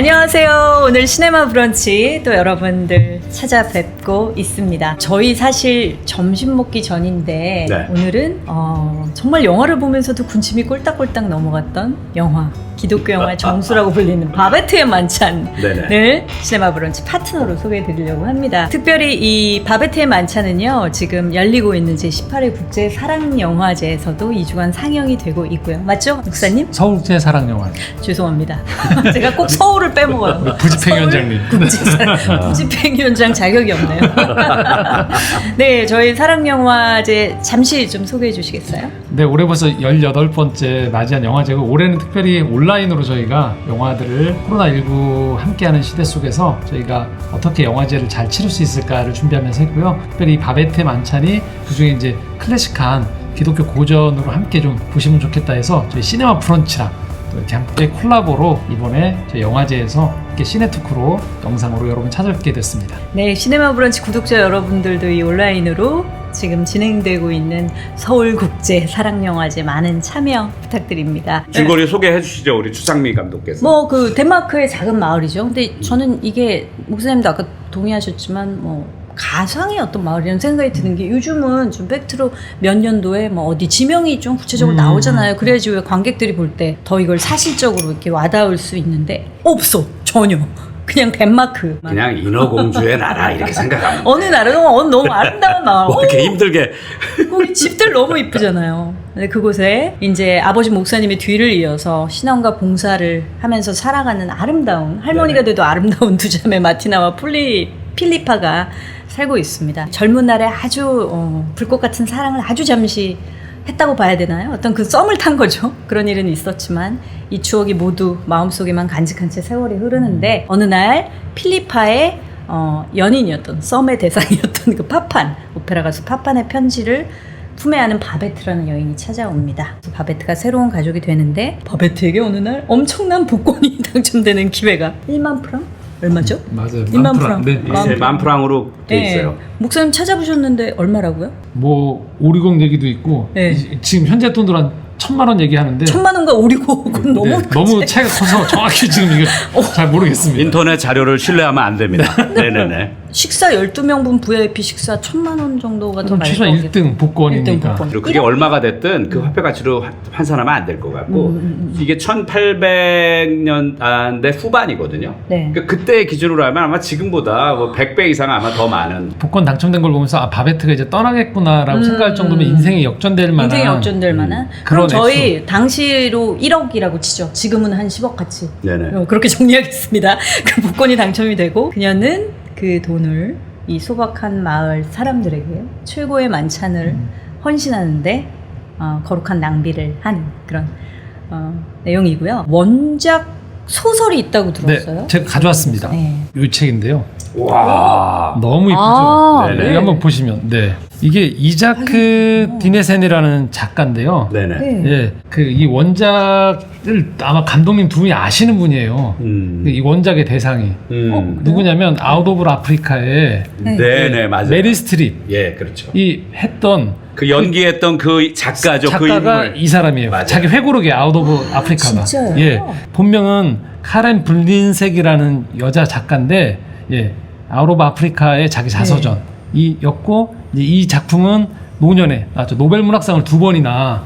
안녕하세요. 오늘 시네마 브런치 또 여러분들 찾아뵙고 있습니다. 저희 사실 점심 먹기 전인데 네. 오늘은 어, 정말 영화를 보면서도 군침이 꼴딱꼴딱 넘어갔던 영화 기독교 영화의 정수라고 불리는 바베트의 만찬을 네네. 시네마 브런치 파트너로 소개해 드리려고 합니다. 특별히 이 바베트의 만찬은요, 지금 열리고 있는 제18회 국제 사랑 영화제에서도 2주간 상영이 되고 있고요. 맞죠? 목사님? 서울제 사랑 영화 죄송합니다. 제가 꼭 서울을 빼먹어요. 부집행 위원장님. 부집행 위원장 자격이 없네요. 네, 저희 사랑 영화제 잠시 좀 소개해 주시겠어요? 네, 올해 벌써 18번째 맞이한 영화제고 올해는 특별히 온라인으로 저희가 영화들을 코로나19 함께하는 시대 속에서 저희가 어떻게 영화제를 잘 치를 수 있을까를 준비하면서 했고요. 특별히 이 바베트 만찬이 그중에 이제 클래식한 기독교 고전으로 함께 좀 보시면 좋겠다 해서 저희 시네마 프런치랑 또 이렇게 함께 콜라보로 이번에 저희 영화제에서 이렇게 시네토크로 영상으로 여러분 찾아뵙게 됐습니다. 네, 시네마 브런치 구독자 여러분들도 이 온라인으로 지금 진행되고 있는 서울국제 사랑영화제 많은 참여 부탁드립니다. 줄거리 소개해 주시죠 우리 추상미 감독께서. 뭐 그 덴마크의 작은 마을이죠. 근데 저는 이게 목사님도 아까 동의하셨지만 뭐 가상의 어떤 마을이라는 생각이 드는 게 요즘은 좀 팩트로 몇 년도에 뭐 어디 지명이 좀 구체적으로 음. 나오잖아요. 그래야지 왜 관객들이 볼 때 더 이걸 사실적으로 이렇게 와닿을 수 있는데 없어 전혀 그냥 덴마크 그냥 인어공주의 나라 이렇게 생각하면 어느 나라가 어, 너무 아름다운 마을. 뭐 이렇게 힘들게 거기 집들 너무 이쁘잖아요. 근데 그곳에 이제 아버지 목사님의 뒤를 이어서 신앙과 봉사를 하면서 살아가는 아름다운 할머니가. 돼도 아름다운 두 자매 마티나와 플리 필리파가 살고 있습니다. 젊은 날에 아주 어, 불꽃 같은 사랑을 아주 잠시 했다고 봐야 되나요? 어떤 그 썸을 탄 거죠. 그런 일은 있었지만 이 추억이 모두 마음속에만 간직한 채 세월이 흐르는데 어느 날 필리파의 어, 연인이었던 썸의 대상이었던 그 파판 오페라 가수 파판의 편지를 품에 안은 바베트라는 여인이 찾아옵니다. 바베트가 새로운 가족이 되는데 바베트에게 어느 날 엄청난 복권이 당첨되는 기회가 1만 프랑 얼마죠? 맞아요. 1만 프랑. 네. 만 네, 만프랑으로 돼 네. 있어요. 목사님 찾아보셨는데 얼마라고요? 뭐 오리공 얘기도 있고 네. 이- 지금 현재 돈으로 한 천만 원 얘기하는데 천만 원과 오리고 그건 너무 네, 너무 차이가 커서 정확히 지금 이게 잘 모르겠습니다. 인터넷 자료를 신뢰하면 안 됩니다. 네네네. 식사 12명분 VIP 식사 천만 원 정도가 더 많이 최소한 나오겠다. 1등 복권이니까. 일등 복권. 그리고 그게 얼마가 됐든 그 화폐 가치로 환- 환산하면 안 될 것 같고 음, 이게 1800년대 후반이거든요. 네. 그러니까 그때 기준으로 하면 아마 지금보다 뭐 100배 이상 아마 더 많은 복권 당첨된 걸 보면서 아 바베트가 이제 떠나겠구나라고 음. 생각할 정도면 인생이 역전될 만한 인생이 역전될 음, 만한 그럼 그런 저희 당시로 1억이라고 치죠. 지금은 한 10억 같이. 네네. 어, 그렇게 정리하겠습니다. 그 복권이 당첨이 되고 그녀는 그 돈을 이 소박한 마을 사람들에게 최고의 만찬을 음. 헌신하는데 어, 거룩한 낭비를 하는 그런 어, 내용이고요. 원작 소설이 있다고 들었어요. 네, 제가 가져왔습니다. 네. 이 책인데요. 와. 너무 이쁘죠. 아, 네네. 여기 한번 보시면 네 이게 이자크 디네센이라는 작가인데요. 네네. 네. 예, 그 이 원작을 아마 감독님 두 분이 아시는 분이에요. 음. 이 원작의 대상이 음. 누구냐면 아웃 오브 아프리카의 네. 네네 맞아요. 메리 스트립 예 그렇죠. 이 했던 그 연기했던 그 작가죠. 그 작가가 인물. 이 사람이에요. 맞아요. 자기 회고록에 아웃 오브 아 프리카가. 진짜요? 예. 본명은 카렌 블린색이라는 여자 작가인데 예. 아웃 오브 아프리카의 자기 자서전 이였고 이제 이 작품은 노년에 나왔죠. 노벨 문학상을 두 번이나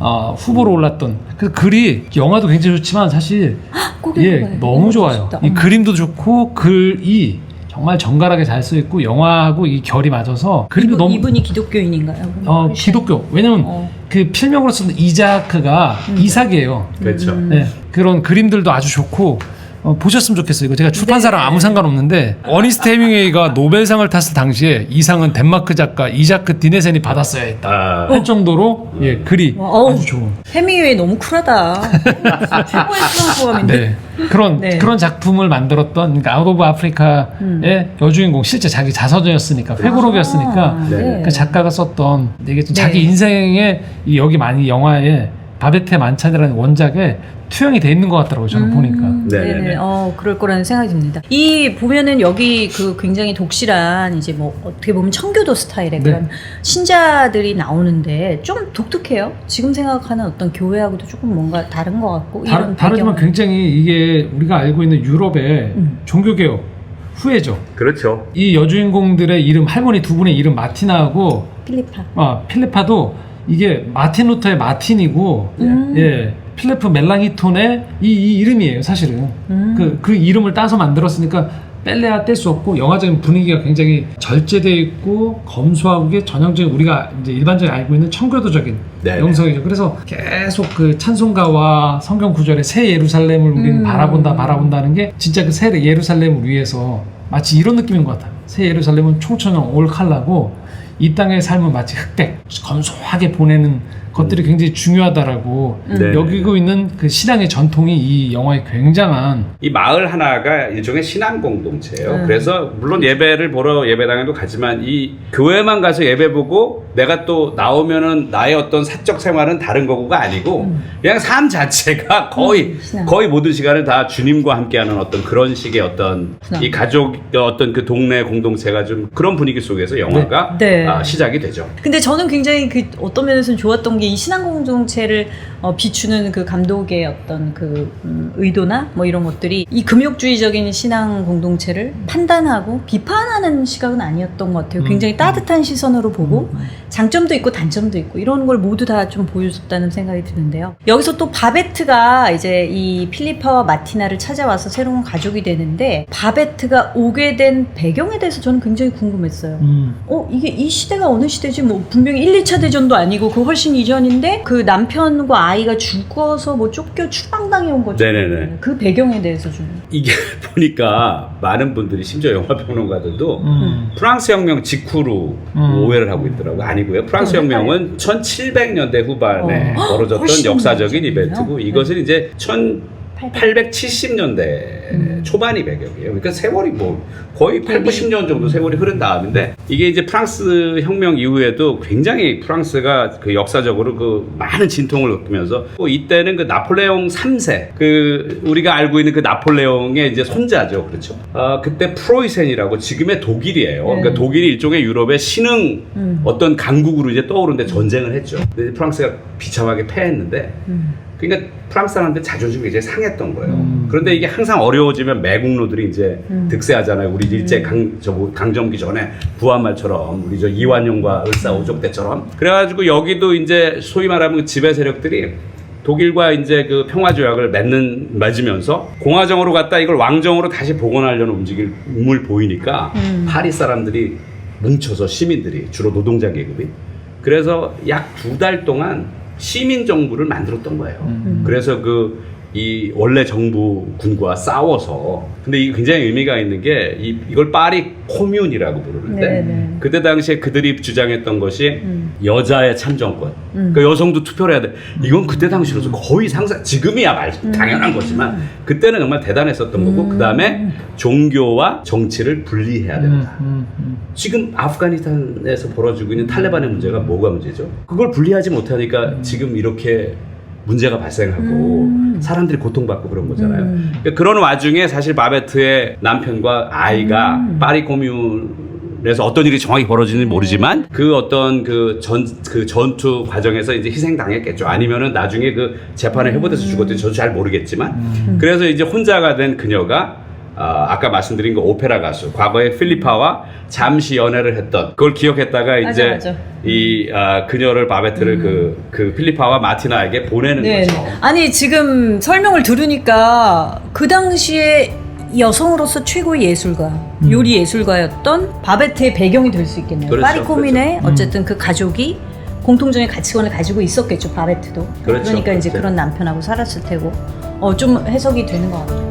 어, 후보로 올랐던 그 글이 영화도 굉장히 좋지만 사실 꼭 예. 너무 좋아요. 이 음. 그림도 좋고 글이 정말 정갈하게 잘 써 있고 영화하고 이 결이 맞아서 그림도 이분, 너무 이분이 기독교인인가요? 어? 기독교 왜냐면 어. 그 필명으로 쓰는 이자크가 이삭이에요. 그렇죠. 음. 네, 그런 그림들도 아주 좋고 어, 보셨으면 좋겠어요. 이거 제가 출판사랑 네. 아무 상관없는데 어니스트 해밍웨이가 노벨상을 탔을 당시에 이 상은 덴마크 작가 이자크 디네센이 받았어야 했다 아, 할 정도로 예 글이 와, 어우. 아주 좋은 해밍웨이 너무 쿨하다. 최고의 수상 소감인데. 네 그런 네. 그런 작품을 만들었던 그러니까 아웃 오브 아프리카의 음. 여주인공 실제 자기 자서전이었으니까 회고록이었으니까 아, 네. 그 작가가 썼던 되게 좀 네. 자기 인생에 이 여기 많이 영화에 바베테 만찬이라는 원작에 투영이 돼 있는 것 같더라고요. 저는 보니까. 네네네. 네네. 어, 그럴 거라는 생각이 듭니다. 이 보면은 여기 그 굉장히 독실한 이제 뭐 어떻게 보면 청교도 스타일의 네. 그런 신자들이 나오는데 좀 독특해요. 지금 생각하는 어떤 교회하고도 조금 뭔가 다른 것 같고 다, 이런 다르지만 배경은. 굉장히 이게 우리가 알고 있는 유럽의 음. 종교개혁 후예죠. 그렇죠. 이 여주인공들의 이름 할머니 두 분의 이름 마티나하고 필리파. 아, 필리파도 이게 마틴 루터의 마틴이고 음. 예 필리프 멜랑히톤의 이, 이 이름이에요 사실은 음. 그, 그 이름을 따서 만들었으니까 뺄래야 뗄 수 없고 영화적인 분위기가 굉장히 절제되어 있고 검소하고 이게 전형적인 우리가 이제 일반적으로 알고 있는 청교도적인 네네. 영성이죠. 그래서 계속 그 찬송가와 성경 구절의 새 예루살렘을 우리는 음. 바라본다 바라본다는 게 진짜 그 새 예루살렘을 위해서 마치 이런 느낌인 것 같아요. 새 예루살렘은 총천형 올 칼라고 이 땅의 삶은 마치 흑백 검소하게 보내는 것들이 굉장히 중요하다라고 네. 여기고 있는 그 신앙의 전통이 이 영화에 굉장한 이 마을 하나가 일종의 신앙 공동체예요. 음. 그래서 물론 예배를 보러 예배당에도 가지만 이 교회만 가서 예배 보고 내가 또 나오면은 나의 어떤 사적 생활은 다른 거고가 아니고 그냥 삶 자체가 거의 음. 거의 모든 시간을 다 주님과 함께하는 어떤 그런 식의 어떤 신앙. 이 가족 어떤 그 동네 공동체가 좀 그런 분위기 속에서 영화가 네. 네. 아, 시작이 되죠. 근데 저는 굉장히 그 어떤 면에서는 좋았던 게이 신앙 공동체를 어, 비추는 그 감독의 어떤 그 음, 의도나 뭐 이런 것들이 이 금욕주의적인 신앙 공동체를 판단하고 비판하는 시각은 아니었던 것 같아요. 음. 굉장히 따뜻한 시선으로 보고 장점도 있고 단점도 있고 이런 걸 모두 다 좀 보여줬다는 생각이 드는데요. 여기서 또 바베트가 이제 이 필리파와 마티나를 찾아와서 새로운 가족이 되는데 바베트가 오게 된 배경에 대해서 저는 굉장히 궁금했어요. 음, 어, 이게 이 시대가 어느 시대지? 뭐, 분명히 1, 2차 대전도 아니고, 그 훨씬 이전 인데, 그 남편과 아이가 죽어서 뭐 쫓겨 추방당해 온 거죠. 네네네. 그 배경에 대해서 좀. 이게 보니까 많은 분들이 심지어 영화 평론가들도 음. 프랑스 혁명 직후로 음. 오해를 하고 있더라고요. 아니고요. 프랑스 그럼 혁명은 1700년대 후반에 어, 벌어졌던 역사적인. 이벤트고 네. 이것은 이제 1870년대 음. 초반이 배경이에요. 그러니까 세월이 뭐 거의 8, 되게- 90년 정도 세월이 흐른 다음인데 이게 이제 프랑스 혁명 이후에도 굉장히 프랑스가 그 역사적으로 그 많은 진통을 겪으면서 또 이때는 그 나폴레옹 3세 그 우리가 알고 있는 그 나폴레옹의 이제 손자죠. 그렇죠. 아, 그때 프로이센이라고 지금의 독일이에요. 네. 그러니까 독일이 일종의 유럽의 신흥 음. 어떤 강국으로 이제 떠오르는데 전쟁을 했죠. 근데 프랑스가 비참하게 패했는데 음. 그러니까 프랑스 사람들 자존심이 굉장히 상했던 거예요. 음. 그런데 이게 항상 어려워지면 매국노들이 이제 음. 득세하잖아요. 우리 일제 강, 저, 뭐 강점기 전에 부한말처럼 우리 저 이완용과 을사오족 때처럼. 그래가지고 여기도 이제 소위 말하면 그 지배 세력들이 독일과 이제 그 평화 조약을 맺는 맺으면서 공화정으로 갔다 이걸 왕정으로 다시 복원하려는 움직임을 보이니까 음. 파리 사람들이 뭉쳐서 시민들이 주로 노동자 계급이 그래서 약 두 달 동안 시민 정부를 만들었던 거예요. 음. 그래서 그 이 원래 정부 군과 싸워서 근데 이게 굉장히 의미가 있는 게 이, 이걸 파리 코뮌이라고 부르는데 네네. 그때 당시에 그들이 주장했던 것이 음. 여자의 참정권 음. 그러니까 여성도 투표를 해야 돼 이건 그때 당시로서 거의 상상 지금이야 말 당연한 거지만 그때는 정말 대단했었던 거고 음. 그 다음에 종교와 정치를 분리해야 음, 된다 음, 음. 지금 아프가니스탄에서 벌어지고 있는 탈레반의 문제가 뭐가 문제죠? 그걸 분리하지 못하니까 지금 이렇게 문제가 발생하고 음. 사람들이 고통받고 그런 거잖아요. 음. 그러니까 그런 와중에 사실 바베트의 남편과 아이가 음. 파리 코뮌에서 어떤 일이 정확히 벌어지는지 모르지만 그 어떤 그 전 그 전투 과정에서 이제 희생당했겠죠. 아니면은 나중에 그 재판을 해보돼서 죽었든지 저도 잘 모르겠지만 음. 그래서 이제 혼자가 된 그녀가 아, 아까 말씀드린 그 오페라 가수 과거에 필리파와 잠시 연애를 했던 그걸 기억했다가 맞아, 이제 맞아. 이 아, 그녀를 바베트를 그, 그 필리파와 마티나에게 보내는 네. 거죠. 아니, 지금 설명을 들으니까 그 당시에 여성으로서 최고의 예술가, 음. 요리 예술가였던 바베트의 배경이 될 수 있겠네요. 그렇죠, 파리 코민의 그렇죠. 어쨌든 그 가족이 공통적인 가치관을 가지고 있었겠죠, 바베트도. 그렇죠, 러니까 이제 그렇죠. 그런 남편하고 살았을 테고. 어, 좀 해석이 되는 것 같아요.